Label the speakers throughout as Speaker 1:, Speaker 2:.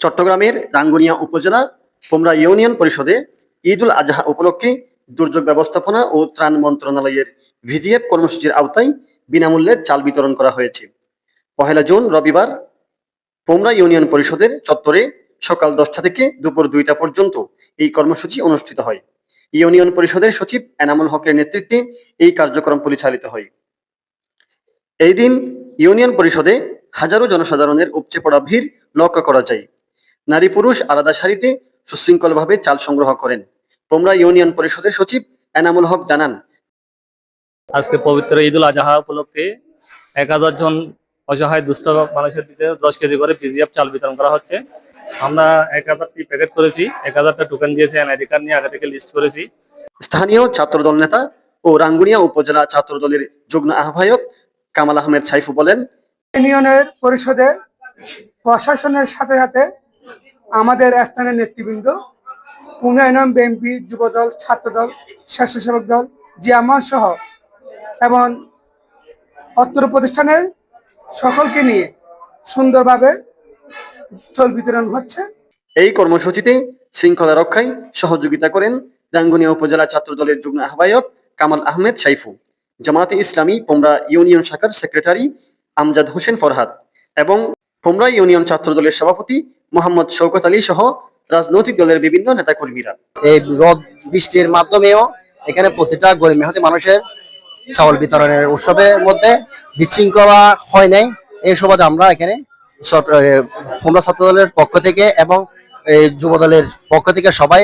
Speaker 1: চট্টগ্রামের রাঙ্গুনিয়া উপজেলা পোমরা ইউনিয়ন পরিষদে ঈদ উল আজহা উপলক্ষে দুর্যোগ ব্যবস্থাপনা ও ত্রাণ মন্ত্রণালয়ের ভিজিএফ কর্মসূচির আওতায় বিনামূল্যে চাল বিতরণ করা হয়েছে। পহেলা জুন, রবিবার পোমরা ইউনিয়ন পরিষদের চত্বরে সকাল দশটা থেকে দুপুর দুইটা পর্যন্ত এই কর্মসূচি অনুষ্ঠিত হয়। ইউনিয়ন পরিষদের সচিব এনামুল হকের নেতৃত্বে এই কার্যক্রম পরিচালিত হয়। এই দিন ইউনিয়ন পরিষদে হাজারো জনসাধারণের উপচে পড়া ভিড় লক্ষ্য করা যায়। নারী পুরুষ আলাদা সারিতে সুশৃঙ্খলভাবে চাল সংগ্রহ করেন। পোমরা ইউনিয়ন পরিষদের সচিব এনামুল হক জানান।
Speaker 2: আজকে পবিত্র ঈদ উল আজহা উপলক্ষে এক হাজার জন অসহায় দুস্থ মানুষের দিকে দশ কেজি করে পিজিএফ চাল বিতরণ করা হচ্ছে। আমরা এক হাজারটি প্যাকেট করেছি এক হাজারটা টোকেন দিয়েছি এনআইডি কার্ড নিয়ে আগে থেকে লিস্ট করেছি।
Speaker 1: স্থানীয় ছাত্রদল নেতা ও রাঙ্গুনিয়া উপজেলা ছাত্রদলের যুগ্ম আহ্বায়ক কামাল আহমেদ সাইফু বলেন
Speaker 3: ইউনিয়নের পরিষদে প্রশাসনের সাথে সাথে আমাদের স্থানীয় নেতৃবৃন্দ উন্নয়ন বিএনপি যুবদল, ছাত্রদল, স্বেচ্ছাসেবক দল, জিয়ামা সহ এবং অত্র প্রতিষ্ঠানের সকলকে নিয়ে সুন্দরভাবে চল বিতরণ হচ্ছে।
Speaker 1: এই কর্মসূচিতে শৃঙ্খলা রক্ষায় সহযোগিতা করেন রাঙ্গুনিয়া উপজেলা ছাত্রদলের যুগ্ম আহ্বায়ক কামাল আহমেদ সাইফু জামাতে ইসলামী পোমরা ইউনিয়ন শাখার সেক্রেটারি আমজাদ হোসেন ফরহাদ এবং পোমরা ইউনিয়ন ছাত্রদলের সভাপতি মোহাম্মদ শওকত আলী সহ রাজনৈতিক দলের বিভিন্ন নেতাকর্মীরা।
Speaker 4: এই রোদ বৃষ্টির মাধ্যমেও এখানে প্রতিটা গরিব মেহতি মানুষের চাউল বিতরণের উৎসবের মধ্যে বিশৃঙ্খলা হয় নাই। এই সুবাদে আমরা এখানে হোমরা ছাত্র দলের পক্ষ থেকে এবং এই যুব দলের পক্ষ থেকে সবাই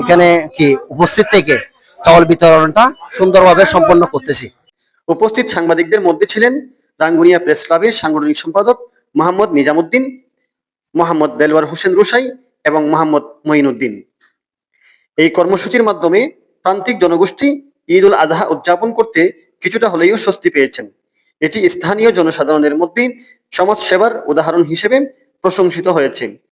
Speaker 4: এখানে কি উপস্থিত থেকে চাউল বিতরণটা সুন্দরভাবে সম্পন্ন করতেছি।
Speaker 1: উপস্থিত সাংবাদিকদের মধ্যে ছিলেন রাঙ্গুনিয়া প্রেস ক্লাবের সাংগঠনিক সম্পাদক মোহাম্মদ নিজামুদ্দিন মোহাম্মদ দেলওয়ার হোসেন রুসাই এবং মোহাম্মদ মঈনুদ্দিন। এই কর্মসূচির মাধ্যমে প্রান্তিক জনগোষ্ঠী ঈদ উল আজহা উদযাপন করতে কিছুটা হলেও স্বস্তি পেয়েছেন। এটি স্থানীয় জনসাধারণের মধ্যে সমাজ সেবার উদাহরণ হিসেবে প্রশংসিত হয়েছে।